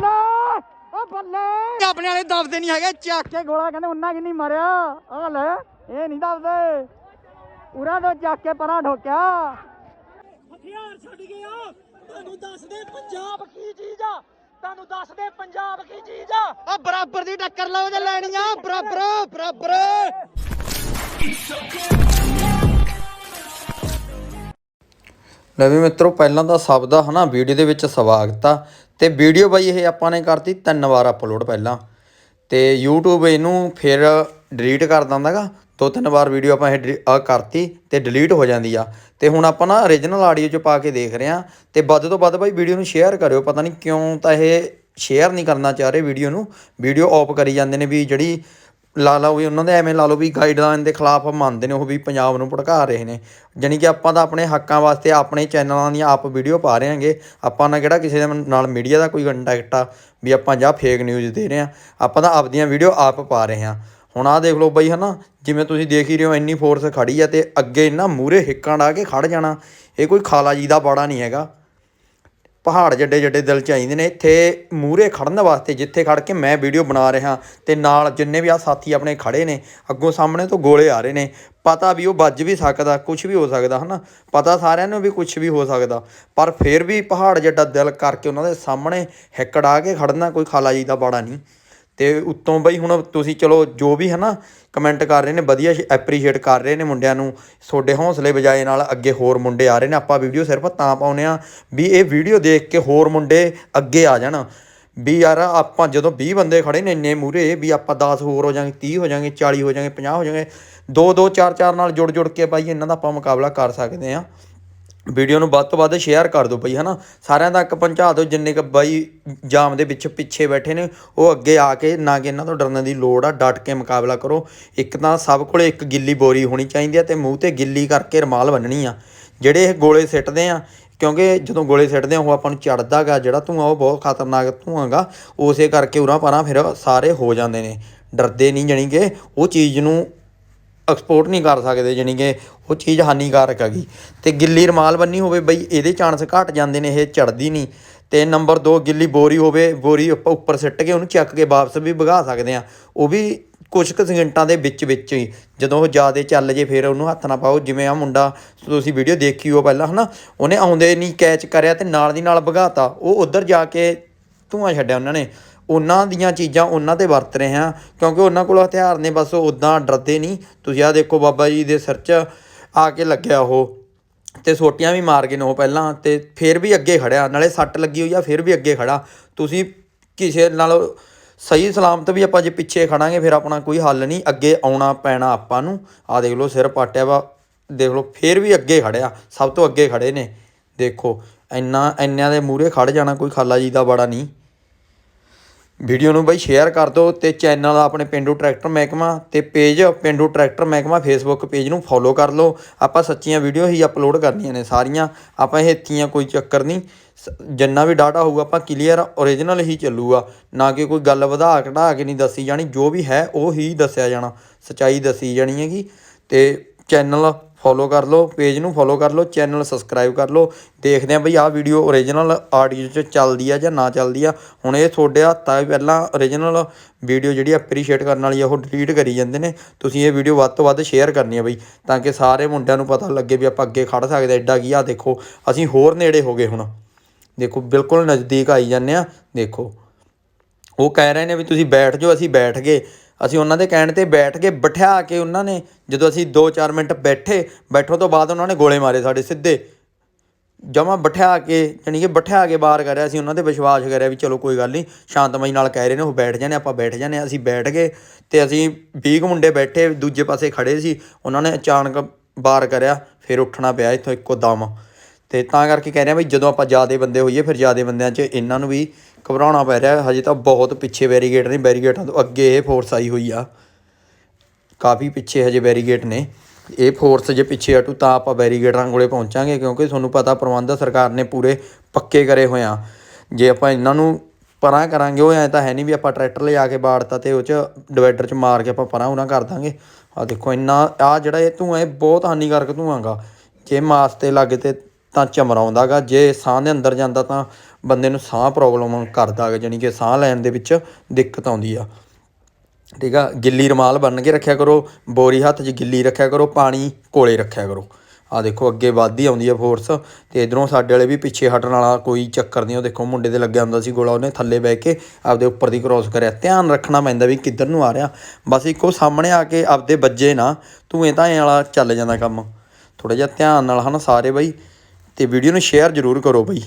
ਬੱਲੇ ਓ ਬੱਲੇ। ਆਪਣੇ ਵਾਲੇ ਦਬਦੇ ਨਹੀਂ ਹੈਗੇ ਚੱਕ ਕੇ ਗੋਲਾ ਕਹਿੰਦੇ ਉਹਨਾਂ ਕਿ ਨਹੀਂ ਮਰਿਆ। ਆ ਲੈ ਇਹ ਨਹੀਂ ਦਬਦੇ। ਉਰਾ ਤੋਂ ਚੱਕ ਕੇ ਪਰਾਂ ਠੋਕਿਆ। ਹਥਿਆਰ ਛੱਡ ਗਿਆ ਤੁਹਾਨੂੰ ਦੱਸਦੇ ਪੰਜਾਬ ਕੀ ਚੀਜ਼ ਆ। ਤੁਹਾਨੂੰ ਦੱਸਦੇ ਪੰਜਾਬ ਕੀ ਚੀਜ਼ ਆ। ਆ ਬਰਾਬਰ ਦੀ ਟੱਕਰ ਲਓ ਜੇ ਲੈਣੀ ਆ ਬਰਾਬਰ ਬਰਾਬਰ। ਲੈ ਵੀ ਮਿੱਤਰੋ ਪਹਿਲਾਂ ਤਾਂ ਸਭ ਦਾ ਹਨਾ ਵੀਡੀਓ ਦੇ ਵਿੱਚ ਸਵਾਗਤ ਆ। ਤੇ ਵੀਡੀਓ ਬਾਈ ਇਹ ਆਪਾਂ ਨੇ ਕਰਤੀ ਤਿੰਨ ਵਾਰ ਅਪਲੋਡ ਪਹਿਲਾਂ। ਤੇ YouTube ਇਹਨੂੰ ਫਿਰ ਡਿਲੀਟ ਕਰ ਦਿੰਦਾਗਾ। ਦੋ ਤਿੰਨ ਵਾਰ ਵੀਡੀਓ ਆਪਾਂ ਇਹ ਡਿਲੀ- ਕਰਤੀ ਤੇ ਡਿਲੀਟ ਹੋ ਜਾਂਦੀ ਆ। ਤੇ ਹੁਣ ਆਪਾਂ ਨਾ origignal ਆਡੀਓ ਚ ਪਾ ਕੇ ਦੇਖ ਰਹੇ ਆ। ਤੇ ਵੱਧ ਤੋਂ ਵੱਧ ਬਾਈ ਵੀਡੀਓ ਨੂੰ ਸ਼ੇਅਰ ਕਰਿਓ। ਪਤਾ ਨਹੀਂ ਕਿਉਂ ਤਾਂ ਇਹ ਸ਼ੇਅਰ ਨਹੀਂ ਕਰਨਾ ਚਾਹ ਰਹੇ ਵੀਡੀਓ ਨੂੰ। ਵੀਡੀਓ ਆਫ ਕਰੀ ਜਾਂਦੇ ਨੇ ਵੀ ਜਿਹੜੀ ਲਾ ਲਓ ਵੀ ਉਹਨਾਂ ਦੇ ਐਵੇਂ ਲਾ ਲਓ ਵੀ ਗਾਈਡਲਾਈਨ ਦੇ ਖਿਲਾਫ ਮੰਨਦੇ ਨੇ ਉਹ ਵੀ ਪੰਜਾਬ ਨੂੰ ਭੜਕਾ ਰਹੇ ਨੇ। ਜਾਣੀ ਕਿ ਆਪਾਂ ਤਾਂ ਆਪਣੇ ਹੱਕਾਂ ਵਾਸਤੇ ਆਪਣੇ ਚੈਨਲਾਂ ਦੀਆਂ ਆਪ ਵੀਡੀਓ ਪਾ ਰਹੇ ਹਾਂਗੇ। ਆਪਾਂ ਨਾ ਕਿਹੜਾ ਕਿਸੇ ਦੇ ਨਾਲ ਮੀਡੀਆ ਦਾ ਕੋਈ ਕੰਟੈਕਟ ਆ ਵੀ ਆਪਾਂ ਜਾਂ ਫੇਕ ਨਿਊਜ਼ ਦੇ ਰਹੇ ਹਾਂ। ਆਪਾਂ ਤਾਂ ਆਪਦੀਆਂ ਵੀਡੀਓ ਆਪ ਪਾ ਰਹੇ ਹਾਂ। ਹੁਣ ਆਹ ਦੇਖ ਲਓ ਬਈ ਹਨਾ, ਜਿਵੇਂ ਤੁਸੀਂ ਦੇਖ ਹੀ ਰਹੇ ਹੋ ਇੰਨੀ ਫੋਰਸ ਖੜੀ ਆ ਤੇ ਅੱਗੇ ਨਾ ਮੂਰੇ ਹਿੱਕਾਂ ਡਾ ਕੇ ਖੜ ਜਾਣਾ। ਇਹ ਕੋਈ ਖਾਲਾ ਜੀ ਦਾ ਬਾੜਾ ਨਹੀਂ ਹੈਗਾ। ਪਹਾੜ ਜੱਡੇ ਜੱਡੇ ਦਿਲ ਚਾਹੀਦੇ ਨੇ, ਇੱਥੇ ਮੂਰੇ ਖੜਨ ਵਾਸਤੇ, ਜਿੱਥੇ ਖੜ ਕੇ ਮੈਂ ਵੀਡੀਓ ਬਣਾ ਰਿਹਾ ਤੇ ਨਾਲ ਜਿੰਨੇ ਵੀ ਆ ਸਾਥੀ ਆਪਣੇ ਖੜੇ ਨੇ, ਅੱਗੋਂ ਸਾਹਮਣੇ ਤੋਂ ਗੋਲੇ ਆ ਰਹੇ ਨੇ, ਪਤਾ ਵੀ ਉਹ ਵੱਜ ਵੀ ਸਕਦਾ ਕੁਝ ਵੀ ਹੋ ਸਕਦਾ, ਹਨਾ? ਪਤਾ ਸਾਰਿਆਂ ਨੂੰ ਵੀ ਕੁਝ ਵੀ ਹੋ ਸਕਦਾ, ਪਰ ਫਿਰ ਵੀ ਪਹਾੜ ਜੱਡਾ ਦਿਲ ਕਰਕੇ ਉਹਨਾਂ ਦੇ ਸਾਹਮਣੇ ਹਿੱਕੜਾ ਕੇ ਖੜਨਾ ਕੋਈ ਖਾਲਾ ਜੀ ਦਾ ਬਾੜਾ ਨਹੀਂ। ਅਤੇ ਉੱਤੋਂ ਬਈ ਹੁਣ ਤੁਸੀਂ ਚਲੋ ਜੋ ਵੀ ਹੈ ਨਾ ਕਮੈਂਟ ਕਰ ਰਹੇ ਨੇ, ਵਧੀਆ ਐਪਰੀਸ਼ੀਏਟ ਕਰ ਰਹੇ ਨੇ ਮੁੰਡਿਆਂ ਨੂੰ, ਤੁਹਾਡੇ ਹੌਸਲੇ ਵਜਾਏ ਨਾਲ ਅੱਗੇ ਹੋਰ ਮੁੰਡੇ ਆ ਰਹੇ ਨੇ, ਆਪਾਂ ਵੀਡੀਓ ਸਿਰਫ ਤਾਂ ਪਾਉਨੇ ਆ ਵੀ ਇਹ ਵੀਡੀਓ ਦੇਖ ਕੇ ਹੋਰ ਮੁੰਡੇ ਅੱਗੇ ਆ ਜਾਣ, ਵੀ ਯਾਰ ਆਪਾਂ ਜਦੋਂ 20 ਬੰਦੇ ਖੜੇ ਨੇ ਇੰਨੇ ਮੂਰੇ ਵੀ ਆਪਾਂ 10 ਹੋਰ ਹੋ ਜਾਾਂਗੇ 30 ਹੋ ਜਾਾਂਗੇ 40 ਹੋ ਜਾਾਂਗੇ 50 ਹੋ ਜਾਾਂਗੇ 2 2 4 4 ਨਾਲ ਜੁੜ ਜੁੜ ਕੇ ਬਾਈ ਇਹਨਾਂ ਦਾ ਆਪਾਂ ਮੁਕਾਬਲਾ ਕਰ ਸਕਦੇ ਆ ਵੀਡੀਓ ਨੂੰ ਵੱਧ ਤੋਂ ਵੱਧ ਸ਼ੇਅਰ ਕਰ ਦਿਓ ਬਈ, ਹਨਾ? ਸਾਰਿਆਂ ਤੱਕ ਪਹੁੰਚਾ ਦਿਓ, ਜਿੰਨੇ ਕ ਬਾਈ ਜਾਮ ਦੇ ਵਿੱਚ ਪਿੱਛੇ ਬੈਠੇ ਨੇ, ਉਹ ਅੱਗੇ ਆ ਕੇ, ਨਾ ਕਿ ਇਹਨਾਂ ਤੋਂ ਡਰਨ ਦੀ ਲੋੜ ਆ, ਡਟ ਕੇ ਮੁਕਾਬਲਾ ਕਰੋ। ਇੱਕ ਤਾਂ ਸਭ ਕੋਲੇ ਇੱਕ ਗਿੱਲੀ ਬੋਰੀ ਹੋਣੀ ਚਾਹੀਦੀ ਆ ਤੇ ਮੂੰਹ ਤੇ ਗਿੱਲੀ ਕਰਕੇ ਰਮਾਲ ਬੰਨਣੀ ਆ। ਜਿਹੜੇ ਇਹ ਗੋਲੇ ਸਿੱਟਦੇ ਆ, ਕਿਉਂਕਿ ਜਦੋਂ ਗੋਲੇ ਸਿੱਟਦੇ ਆ, ਉਹ ਆਪਾਂ ਨੂੰ ਚੜਦਾਗਾ ਜਿਹੜਾ ਧੂੰਆਂ, ਉਹ ਬਹੁਤ ਖਤਰਨਾਕ ਧੂਆਂਗਾ ਉਸੇ ਕਰਕੇ ਉਰਾਂ ਪਰਾਂ ਫਿਰ ਸਾਰੇ ਹੋ ਜਾਂਦੇ ਨੇ। ਡਰਦੇ ਨਹੀਂ ਜਾਣੀ ਕਿ ਉਹ ਚੀਜ਼ ਨੂੰ ਐਕਸਪੋਰਟ ਨਹੀਂ ਕਰ ਸਕਦੇ, ਜਾਣੀ ਕਿ ਉਹ ਚੀਜ਼ ਹਾਨੀਕਾਰਕ ਹੈਗੀ। ਤੇ ਗਿੱਲੀ ਰਮਾਲ ਬੰਨੀ ਹੋਵੇ ਬਈ, ਇਹਦੇ ਚਾਂਸ ਘਟ ਜਾਂਦੇ ਨੇ, ਇਹ ਚੜਦੀ ਨਹੀਂ। ਤੇ ਨੰਬਰ 2 ਗਿੱਲੀ ਬੋਰੀ ਹੋਵੇ, ਬੋਰੀ ਆਪਾਂ ਉੱਪਰ ਸਿੱਟ ਕੇ ਉਹਨੂੰ ਚੱਕ ਕੇ ਵਾਪਸ ਵੀ ਭਗਾ ਸਕਦੇ ਆ ਉਹ ਵੀ ਕੁਝ ਕੁ ਸਕਿੰਟਾਂ ਦੇ ਵਿੱਚ ਵਿੱਚ ਹੀ, ਜਦੋਂ ਉਹ ਜ਼ਿਆਦਾ ਚੱਲ ਜੇ, ਫਿਰ ਉਹਨੂੰ ਹੱਥ ਨਾ ਪਾਓ। ਜਿਵੇਂ ਆ ਮੁੰਡਾ, ਤੁਸੀਂ ਵੀਡੀਓ ਦੇਖੀ ਹੋ ਪਹਿਲਾਂ, ਹਨਾ? ਉਹਨੇ ਆਉਂਦੇ ਨਹੀਂ ਕੈਚ ਕਰਿਆ ਤੇ ਨਾਲ ਦੀ ਨਾਲ ਭਗਾਤਾ। ਉਹ ਉਧਰ ਜਾ ਕੇ ਧੂਆਂ ਛੱਡਿਆ ਉਹਨਾਂ ਨੇ। ਉਹਨਾਂ ਦੀਆਂ ਚੀਜ਼ਾਂ ਉਹਨਾਂ ਤੇ ਵਰਤ ਰਹੇ ਹਾਂ, ਕਿਉਂਕਿ ਉਹਨਾਂ ਕੋਲ ਹਥਿਆਰ ਨੇ, ਬਸ ਉਦਾਂ ਡਰਦੇ ਨਹੀਂ। ਤੁਸੀਂ ਆ ਦੇਖੋ ਬਾਬਾ ਜੀ ਦੇ ਸਿਰ 'ਚ ਆ ਕੇ ਲੱਗਿਆ ਉਹ, ਤੇ ਸੋਟੀਆਂ ਵੀ ਮਾਰ ਗਏ ਨੇ ਉਹ ਪਹਿਲਾਂ, ਤੇ ਫਿਰ ਵੀ ਅੱਗੇ ਖੜਿਆ, ਨਾਲੇ ਸੱਟ ਲੱਗੀ ਹੋਈ ਆ, ਫਿਰ ਵੀ ਅੱਗੇ ਖੜਾ। ਤੁਸੀਂ ਕਿਸੇ ਨਾਲ ਸਹੀ ਸਲਾਮਤ ਵੀ ਆਪਾਂ ਜੇ ਪਿੱਛੇ ਖੜਾਂਗੇ, ਫਿਰ ਆਪਣਾ ਕੋਈ ਹੱਲ ਨਹੀਂ। ਅੱਗੇ ਆਉਣਾ ਪੈਣਾ ਆਪਾਂ ਨੂੰ। ਆ ਦੇਖ ਲਓ, ਸਿਰ ਪਾਟਿਆ ਵਾ, ਦੇਖ ਲਓ, ਫਿਰ ਵੀ ਅੱਗੇ ਖੜਿਆ, ਸਭ ਤੋਂ ਅੱਗੇ ਖੜੇ ਨੇ। ਦੇਖੋ, ਇੰਨਾ, ਇੰਨਿਆਂ ਦੇ ਮੂਹਰੇ ਖੜ ਜਾਣਾ ਕੋਈ ਖਾਲਾ ਜੀ ਦਾ ਬੜਾ ਨਹੀਂ। ਵੀਡੀਓ ਨੂੰ ਬਾਈ ਸ਼ੇਅਰ ਕਰ ਦਿਓ ਤੇ ਚੈਨਲ ਆਪਣੇ ਪਿੰਡੂ ਟਰੈਕਟਰ ਮਹਿਕਮਾ ਤੇ ਪੇਜ ਪਿੰਡੂ ਟਰੈਕਟਰ ਮਹਿਕਮਾ ਫੇਸਬੁੱਕ ਪੇਜ ਨੂੰ ਫੋਲੋ ਕਰ ਲਓ। ਆਪਾਂ ਸੱਚੀਆਂ ਵੀਡੀਓ ਹੀ ਅਪਲੋਡ ਕਰਨੀਆਂ ਨੇ ਸਾਰੀਆਂ। ਆਪਾਂ ਇਹ ਇੱਥੀਆਂ ਕੋਈ ਚੱਕਰ ਨਹੀਂ। ਸ- ਜਿੰਨਾ ਵੀ ਡਾਟਾ ਹੋਊਗਾ ਆਪਾਂ ਕਲੀਅਰ ਓਰੀਜਨਲ ਹੀ ਚੱਲੂਗਾ। ਨਾ ਕਿ ਕੋਈ ਗੱਲ ਵਧਾ ਘਟਾ ਕੇ ਨਹੀਂ ਦੱਸੀ ਜਾਣੀ। ਜੋ ਵੀ ਹੈ ਉਹ ਹੀ ਦੱਸਿਆ ਜਾਣਾ। ਸਚਾਈ ਦੱਸੀ ਜਾਣੀ ਹੈਗੀ। ਤੇ ਚੈਨਲ ਫੋਲੋ ਕਰ ਲਓ, ਪੇਜ ਨੂੰ ਫੋਲੋ ਕਰ ਲਓ, ਚੈਨਲ ਸਬਸਕ੍ਰਾਈਬ ਕਰ ਲਓ। ਦੇਖਦੇ ਆਂ ਬਈ ਆਹ ਵੀਡੀਓ ਓਰੀਜਨਲ ਆਡੀਓ 'ਚ ਚੱਲਦੀ ਆ ਜਾਂ ਨਾ ਚੱਲਦੀ ਆ। ਹੁਣ ਇਹ ਤੁਹਾਡੇ ਹੱਥਾਂ ਵੀ ਪਹਿਲਾਂ ਓਰੀਜਨਲ ਵੀਡੀਓ ਜਿਹੜੀ ਐਪਰੀਸ਼ੀਏਟ ਕਰਨ ਵਾਲੀ ਆ, ਉਹ ਡਿਲੀਟ ਕਰੀ ਜਾਂਦੇ ਨੇ। ਤੁਸੀਂ ਇਹ ਵੀਡੀਓ ਵੱਧ ਤੋਂ ਵੱਧ ਸ਼ੇਅਰ ਕਰਨੀ ਆ ਬਈ, ਤਾਂ ਕਿ ਸਾਰੇ ਮੁੰਡਿਆਂ ਨੂੰ ਪਤਾ ਲੱਗੇ ਵੀ ਆਪਾਂ ਅੱਗੇ ਖੜ ਸਕਦੇ ਐਡਾ ਕੀ ਆ, ਦੇਖੋ, ਅਸੀਂ ਹੋਰ ਨੇੜੇ ਹੋ ਗਏ ਹੁਣ। ਦੇਖੋ, ਬਿਲਕੁਲ ਨਜ਼ਦੀਕ ਆਈ ਜਾਂਦੇ ਆ, ਦੇਖੋ। ਉਹ ਕਹਿ ਰਹੇ ਨੇ ਵੀ ਤੁਸੀਂ ਬੈਠ ਜਾਓ, ਅਸੀਂ ਬੈਠ ਗਏ। ਅਸੀਂ ਉਹਨਾਂ ਦੇ ਕਹਿਣ ਤੇ ਬੈਠ ਕੇ ਬਿਠਾ ਕੇ ਉਹਨਾਂ ਨੇ ਜਦੋਂ ਅਸੀਂ 2-4 ਮਿੰਟ ਬੈਠੇ, ਬੈਠੋ ਤੋਂ ਬਾਅਦ ਉਹਨਾਂ ਨੇ ਗੋਲੇ ਮਾਰੇ ਸਾਡੇ ਸਿੱਧੇ। ਜਮਾ ਬਿਠਾ ਕੇ ਯਾਨੀ ਕਿ ਬਿਠਾ ਕੇ ਬਾਹਰ ਕਰਿਆ ਅਸੀਂ ਉਹਨਾਂ ਤੇ ਵਿਸ਼ਵਾਸ ਕਰਿਆ ਵੀ ਚਲੋ ਕੋਈ ਗੱਲ ਨਹੀਂ, ਸ਼ਾਂਤਮਈ ਨਾਲ ਕਹਿ ਰਹੇ ਨੇ, ਉਹ ਬੈਠ ਜਾਣੇ ਆਪਾਂ ਬੈਠ ਜਾਣੇ ਅਸੀਂ ਬੈਠ ਗਏ ਤੇ ਅਸੀਂ 20 ਕੁ ਮੁੰਡੇ ਬੈਠੇ, ਦੂਜੇ ਪਾਸੇ ਖੜੇ ਸੀ, ਉਹਨਾਂ ਨੇ ਅਚਾਨਕ ਬਾਹਰ ਕਰਿਆ, ਫਿਰ ਉੱਠਣਾ ਪਿਆ ਇੱਥੋਂ ਇੱਕੋ ਦਮ। ਤੇ ਤਾਂ ਕਰਕੇ ਕਹਿ ਰਿਹਾ ਵੀ ਜਦੋਂ ਆਪਾਂ ਜਿਆਦੇ ਬੰਦੇ ਹੋਈਏ, ਫਿਰ ਜਿਆਦੇ ਬੰਦਿਆਂ 'ਚ ਇਹਨਾਂ ਨੂੰ ਵੀ ਘਬਰਾਉਣਾ ਪੈ ਰਿਹਾ। ਹਜੇ ਤਾਂ ਬਹੁਤ ਪਿੱਛੇ ਬੈਰੀਗੇਟ ਨੇ ਬੈਰੀਗੇਟਾਂ ਤੋਂ ਅੱਗੇ ਇਹ ਫੋਰਸ ਆਈ ਹੋਈ ਆ। ਕਾਫੀ ਪਿੱਛੇ ਹਜੇ ਬੈਰੀਗੇਟ ਨੇ। ਇਹ ਫੋਰਸ ਜੇ ਪਿੱਛੇ ਹਟੂ ਤਾਂ ਆਪਾਂ ਬੈਰੀਗੇਟਾਂ ਕੋਲੇ ਪਹੁੰਚਾਂਗੇ, ਕਿਉਂਕਿ ਤੁਹਾਨੂੰ ਪਤਾ ਪ੍ਰਬੰਧ ਸਰਕਾਰ ਨੇ ਪੂਰੇ ਪੱਕੇ ਕਰੇ ਹੋਏ ਆ। ਜੇ ਆਪਾਂ ਇਹਨਾਂ ਨੂੰ ਪਰਾਂ ਕਰਾਂਗੇ, ਉਹ ਐ ਤਾਂ ਹੈ ਨਹੀਂ ਵੀ ਆਪਾਂ ਟਰੈਕਟਰ ਲਿਜਾ ਕੇ ਬਾੜਤਾ ਤੇ ਉਹ ਚ ਡਿਵਾਈਡਰ ਚ ਮਾਰ ਕੇ ਆਪਾਂ ਪਰਾਂ ਉਹਨਾਂ ਕਰ ਦਾਂਗੇ। ਆ ਦੇਖੋ, ਇੰਨਾ ਆ ਜਿਹੜਾ ਇਹ ਧੂੰਆਂ, ਇਹ ਬਹੁਤ ਹਾਨੀਕਾਰਕ ਧੂੰਆਂਗਾ ਜੇ ਮਾਸ ਤੇ ਲੱਗ ਤੇ ਤਾਂ ਚਮਰਾਉਂਦਾਗਾ, ਜੇ ਸਾਹ ਦੇ ਅੰਦਰ ਜਾਂਦਾ ਤਾਂ ਬੰਦੇ ਨੂੰ ਸਾਹ ਪ੍ਰੋਬਲਮ ਕਰਦਾ ਗਾ ਜਾਣੀ ਕਿ ਸਾਹ ਲੈਣ ਦੇ ਵਿੱਚ ਦਿੱਕਤ ਆਉਂਦੀ ਆ। ਠੀਕ ਆ? ਗਿੱਲੀ ਰਮਾਲ ਬੰਨ ਕੇ ਰੱਖਿਆ ਕਰੋ, ਬੋਰੀ ਹੱਥ 'ਚ ਗਿੱਲੀ ਰੱਖਿਆ ਕਰੋ, ਪਾਣੀ ਕੋਲੇ ਰੱਖਿਆ ਕਰੋ। ਆ ਦੇਖੋ, ਅੱਗੇ ਵੱਧਦੀ ਆਉਂਦੀ ਆ ਫੋਰਸ ਤੇ ਇਧਰੋਂ ਸਾਡੇ ਵਾਲੇ ਵੀ ਪਿੱਛੇ ਹਟਣ ਵਾਲਾ ਕੋਈ ਚੱਕਰ ਨਹੀਂ, ਉਹ ਦੇਖੋ ਮੁੰਡੇ ਦੇ ਲੱਗਿਆ ਹੁੰਦਾ ਸੀ ਗੋਲਾ, ਉਹਨੇ ਥੱਲੇ ਬਹਿ ਕੇ ਆਪਦੇ ਉੱਪਰ ਦੀ ਕ੍ਰੋਸ ਕਰਿਆ। ਧਿਆਨ ਰੱਖਣਾ ਪੈਂਦਾ ਵੀ ਕਿੱਧਰ ਨੂੰ ਆ ਰਿਹਾ। ਬਸ ਇੱਕੋ ਸਾਹਮਣੇ ਆ ਕੇ ਆਪਦੇ ਵੱਜੇ ਨਾ ਧੂਏ ਧਾਏ ਵਾਲਾ ਚੱਲ ਜਾਂਦਾ ਕੰਮ। ਥੋੜਾ ਜਿਹਾ ਧਿਆਨ ਨਾਲ ਹਨਾ ਸਾਰੇ ਬਾਈ। ਅਤੇ ਵੀਡੀਓ ਨੂੰ ਸ਼ੇਅਰ ਜ਼ਰੂਰ ਕਰੋ ਬਈ।